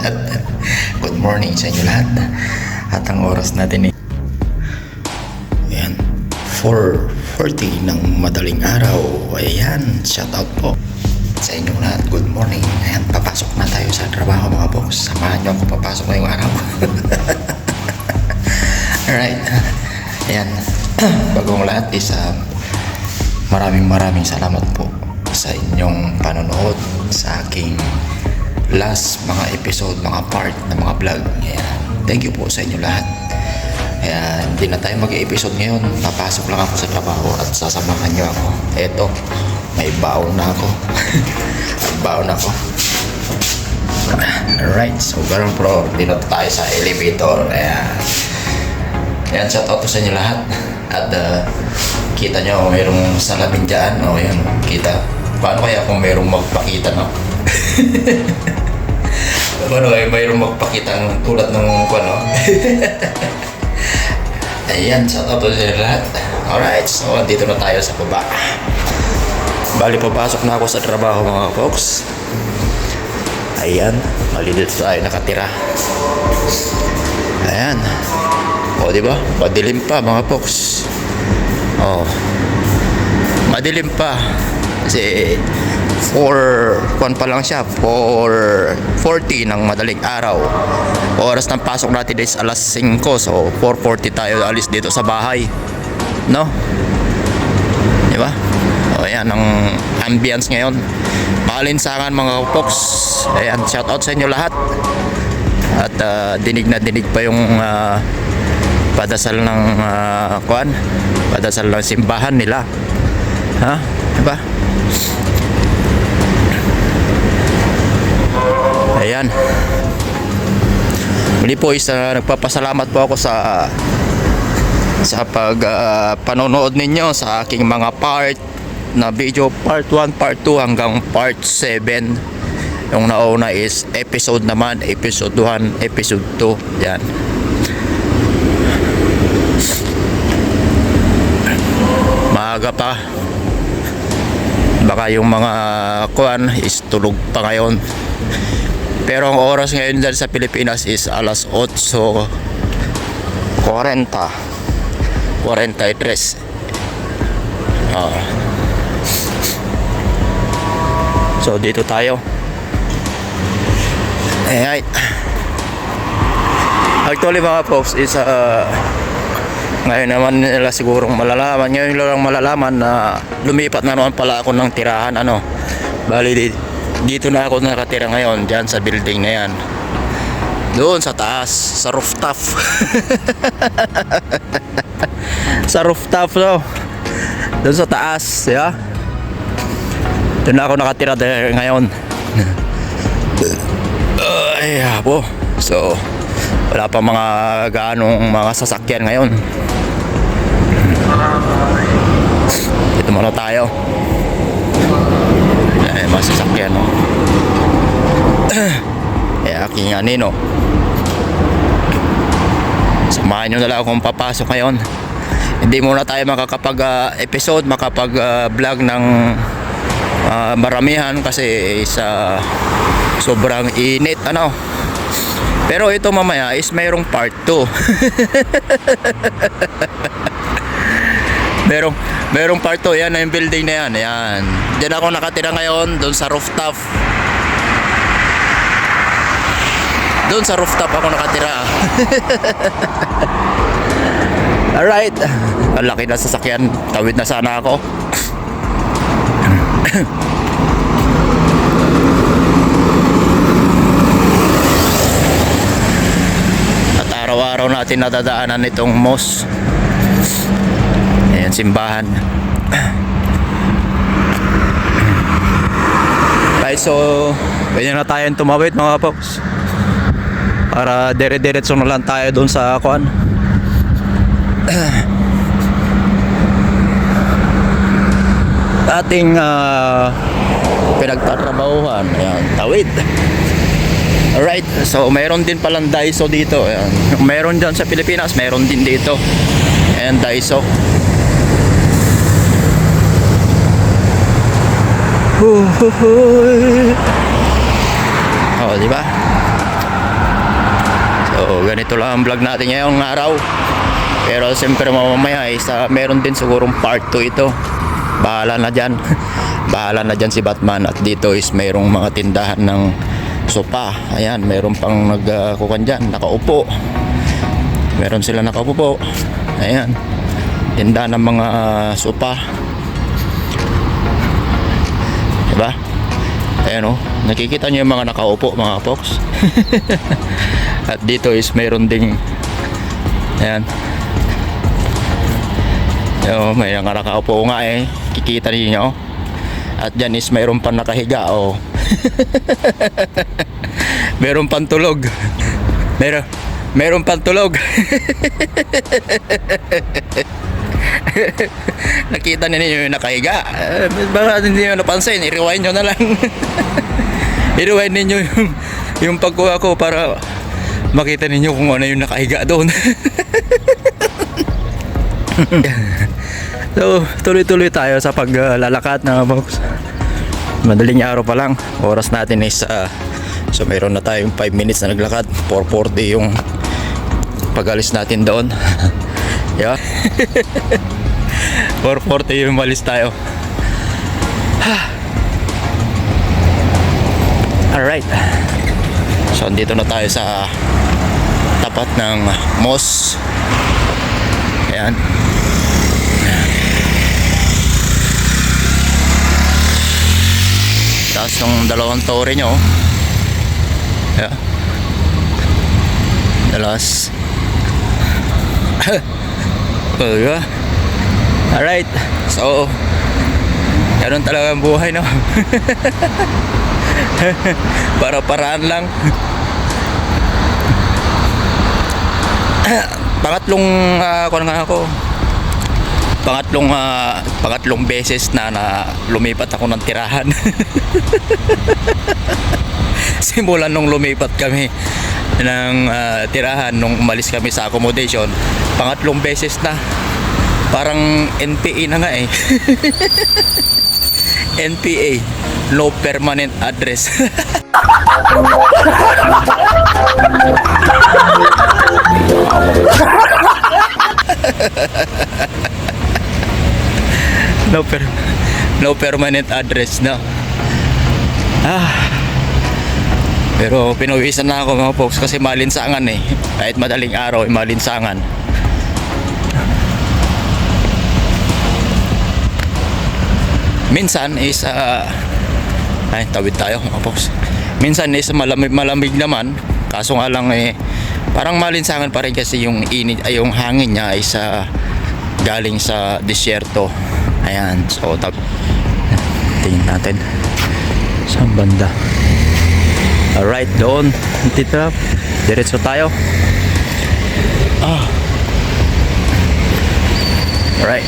lahat. Good morning sa inyo lahat. At ang oras natin ay Ayan, 4.40 ng madaling araw. Ayan, shout out po sa inyo lahat. Good morning. Ayan, papasok na tayo sa trabaho mga folks. Samahan niyo ako papasok ngayong araw. Alright. Ayan. Bagong lahat is uh, maraming maraming salamat po sa inyong panonood sa aking last mga episode, mga part ng mga vlog. Ayan. Thank you po sa inyo lahat. Kaya hindi na tayo mag-episode ngayon. Papasok lang ako sa trabaho at sasamahan niyo ako. Eto, may baon na ako. may baon ako. Alright, so ganun pro, dito tayo sa elevator. Ayan. Ayan, shout out sa inyo lahat. At uh, kita nyo, mayroong salamin dyan. O, yun, kita. Paano kaya kung mayroong magpakita, no? Paano kaya mayroong magpakita ng tulad ng ano? Ayan, shout out po sa lahat. Alright, so dito na tayo sa baba. Bali, papasok na ako sa trabaho mga folks. Ayan, malilito tayo nakatira. Ayan. O, di ba? Madilim pa, mga folks. O. Madilim pa. Kasi, 4, kwan pa lang siya, 4, 40 ng madaling araw. Oras ng pasok natin is alas 5, so 4.40 tayo alis dito sa bahay. No? Di ba? O, ayan, ang ambience ngayon. Palinsangan mga folks. Ayan, shout out sa inyo lahat. At ah, dinig na dinig pa yung ah, padasal ng uh, kuan padasal ng simbahan nila ha diba ayan. Muli po isa nagpapasalamat po ako sa sa pag ah, panonood ninyo sa aking mga part na video part 1 part 2 hanggang part 7 yung nauna is episode naman episode 1 episode 2 yan. Maaga pa. Baka yung mga kuan is tulog pa ngayon pero ang oras ngayon dyan sa Pilipinas is alas 8.40 43 Ah. so dito tayo. Eh ay actually mga folks is uh, ngayon naman nila sigurong malalaman. Ngayon lang malalaman na lumipat na naman pala ako ng tirahan ano. Bali di- dito na ako nakatira ngayon dyan sa building na yan. Doon sa taas sa rooftop. Sa rooftop no? Doon sa taas ya doon na ako nakatira ngayon. Ay po so wala pa mga gaanong mga sasakyan ngayon. Dito muna tayo. ay mga sasakyan no? Eh aking anino samahan nyo na lang akong papasok ngayon. Hindi muna tayo makakapag ah, episode makapag ah, vlog ng ah, maramihan kasi sa sobrang init ano? Pero ito mamaya is mayroong part 2 merong merong part 2 yan yung building na yan. Yan. Diyan ako nakatira ngayon doon sa rooftop. Doon sa rooftop ako nakatira. Alright. Ang laki na sasakyan. Tawid na sana ako. At araw-araw natin nadadaanan itong ayan simbahan Right, so pwede na tayong tumawid mga folks para dire-diretso na lang tayo doon sa kuan ating ah, pinagtatrabahuhan ayan, tawid Alright, so mayroon din palang Daiso dito. Ayan. Mayroon dyan sa Pilipinas, mayroon din dito. Ayan, Daiso. Oh, di ba? So, ganito lang ang vlog natin ngayong araw. Pero siyempre mamamaya is uh, meron din sigurong part 2 ito. Bahala na dyan. Bahala na dyan si Batman. At dito is mayroong mga tindahan ng sopa. Ayan, mayroon pang nagkukan dyan. Nakaupo. Meron sila nakaupo. Ayan. Tindahan ng mga uh, sopa. Diba? Ayan o. Nakikita niyo yung mga nakaupo mga folks. At dito is mayroon ding Ayan. Yo, may mga nakaupo nga eh. Kikita niyo. At dyan is mayroon pa nakahiga oh. meron pang tulog. Meron meron pang tulog. Nakita ninyo yung nakahiga. Eh, baka hindi nyo napansin. I-rewind nyo na lang. I-rewind ninyo yung, yung pagkuha ko para makita ninyo kung ano yung nakahiga doon. so, tuloy-tuloy tayo sa paglalakad na folks. Madaling araw pa lang. Oras natin is uh, so mayroon na tayong 5 minutes na naglakad. 440 yung pagalis natin doon. Yeah. 440 yung malis tayo. Alright. So, andito na tayo sa tapat ng Moss. Ayan. Tapos yung dalawang tore nyo. Yeah. Dalas. yeah. Alright. So, ganun talaga ang buhay, no? Para-paraan lang. Pangatlong uh, kuno nga ako. Pangatlong ah, pangatlong beses na na lumipat ako ng tirahan. Simulan nung lumipat kami ng ah, tirahan nung umalis kami sa accommodation, pangatlong beses na. Parang NPA na nga eh. NPA, no permanent address. no per no permanent address na. Ah. Pero pinawisan na ako mga folks kasi malinsangan eh. Kahit madaling araw, eh, malinsangan. Minsan is ah, ay tawid tayo mga folks. Minsan is malamig malamig naman. Kaso nga lang eh parang malinsangan pa rin kasi yung init ay yung hangin niya ay sa galing sa disyerto. Ayan, so tap tingin natin sa banda. Alright, doon. Tita, diretso tayo. Ah. Alright.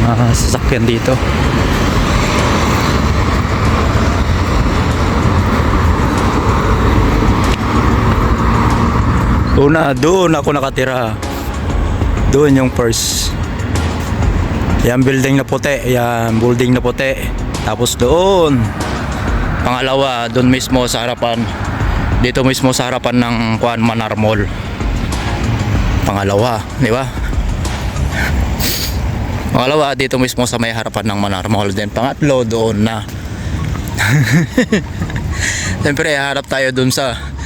Mga sasakyan dito. Una, doon ako nakatira. Doon yung first. Yan building na puti. Yan building na puti. Tapos doon. Pangalawa, doon mismo sa harapan. Dito mismo sa harapan ng Kuan Manar Mall. Pangalawa, di ba? Pangalawa, dito mismo sa may harapan ng Manar Mall. Then pangatlo, doon na. Siyempre, harap tayo doon sa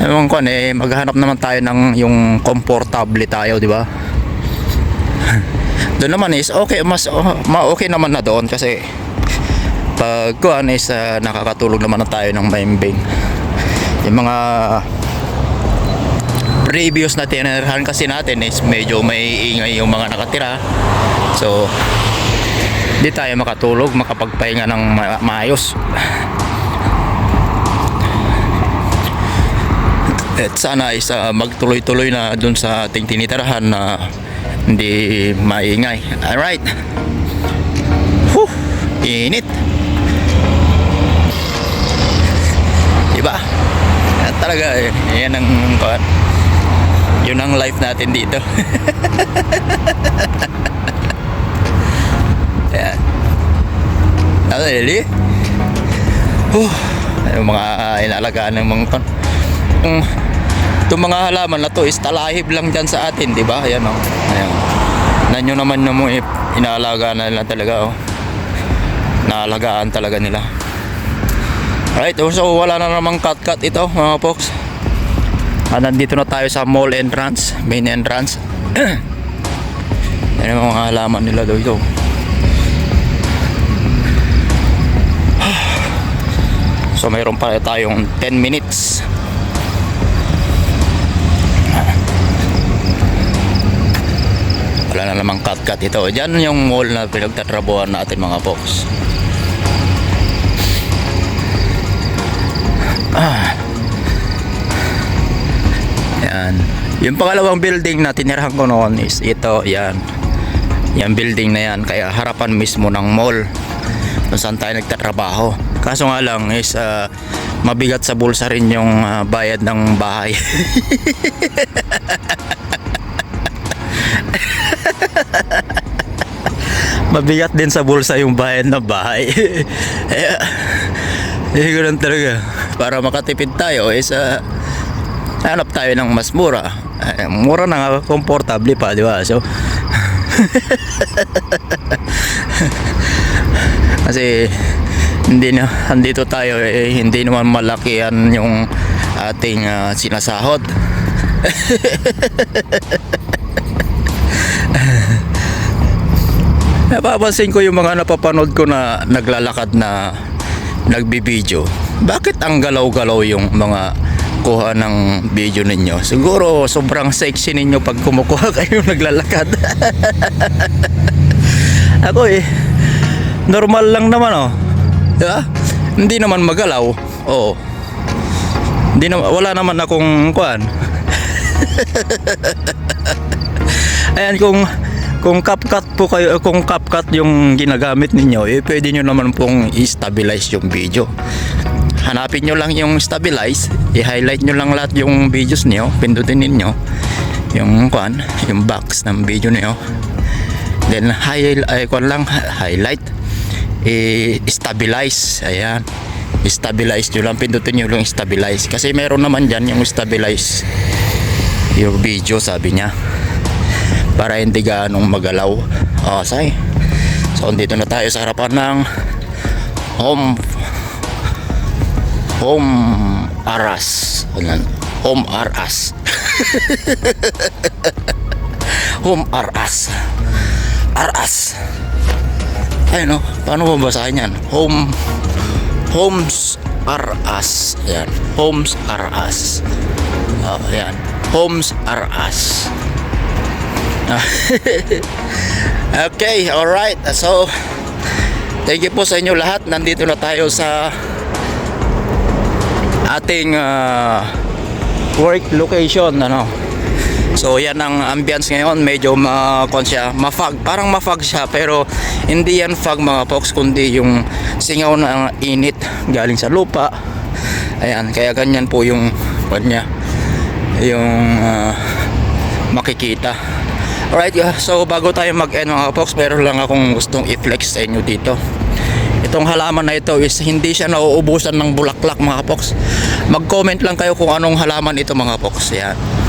Ewan ko eh, maghanap naman tayo ng yung komportable tayo, di ba? doon naman is okay, mas oh, ma okay naman na doon kasi pag kuan is uh, nakakatulog naman na tayo ng maimbing. Yung mga previous na tinirahan kasi natin is medyo may ingay yung mga nakatira. So, di tayo makatulog, makapagpahinga ng ma- maayos. At sana is uh, magtuloy-tuloy na dun sa ating tinitirahan na hindi maingay. Alright. Whew, init. Diba? Yan talaga eh. Yan ang Yun ang life natin dito. Ayan. Ano, Lili? Oh, yung mga uh, inalagaan ng mga kon. Yung, itong mga halaman na to is talahib lang dyan sa atin, di ba? Ayan o. Oh. Ayan. Nanyo naman na mo inaalagaan na nila talaga oh. Naalagaan talaga nila. Alright, oh, so wala na namang cut-cut ito mga folks. Ah, nandito na tayo sa mall entrance, main entrance. Yan ang mga halaman nila dito. So mayroon pa tayong 10 minutes. Wala na namang cut-cut ito. Diyan yung mall na pinagtatrabuhan natin mga folks. Ah. Yan. Yung pangalawang building na tinirahan ko noon is ito, yan. Yan building na yan. Kaya harapan mismo ng mall kung saan tayo nagtatrabaho. Kaso nga lang is ah, mabigat sa bulsa rin yung ah, bayad ng bahay. mabigat din sa bulsa yung bayad ng bahay. Kaya, eh, ganun talaga. Para makatipid tayo is ah, hanap tayo ng mas mura. Eh, mura na nga, komportable pa, di ba? So, kasi hindi na andito tayo eh, hindi naman malaki yan yung ating ah, sinasahod. Napapansin ko yung mga napapanood ko na naglalakad na nagbibideo. Bakit ang galaw-galaw yung mga kuha ng video ninyo? Siguro sobrang sexy ninyo pag kumukuha kayo naglalakad. Ako eh, normal lang naman oh. Diba? Hindi naman magalaw. Oo. Hindi na, wala naman akong kuan. Ayan kung kung CapCut po kayo kung CapCut yung ginagamit ninyo, eh pwede nyo naman pong i-stabilize yung video. Hanapin nyo lang yung stabilize, i-highlight nyo lang lahat yung videos niyo, pindutin ninyo yung kuan, yung box ng video niyo. Then high ay kuan lang highlight i-stabilize. Ayan. I-stabilize nyo lang. Pindutin nyo lang stabilize. Kasi meron naman dyan yung stabilize your video sabi niya. Para hindi ganong magalaw. Oh, say. So, dito na tayo sa harapan ng home home aras. Home aras. home aras. Aras. Ay no, paano babasahin yan? Home Homes are us. Yan. Homes are us. Oh, yan. Homes are us. okay, alright. So, thank you po sa inyo lahat. Nandito na tayo sa ating ah, work location. Ano? So yan ang ambience ngayon, medyo ma siya, mafag, parang mafag siya pero hindi yan fog mga folks kundi yung singaw ng init galing sa lupa. Ayan, kaya ganyan po yung kanya yung ah, makikita. Alright, so bago tayo mag-end mga folks, meron lang akong gustong i-flex sa inyo dito. Itong halaman na ito is hindi siya nauubusan ng bulaklak mga folks. Mag-comment lang kayo kung anong halaman ito mga folks. Yan.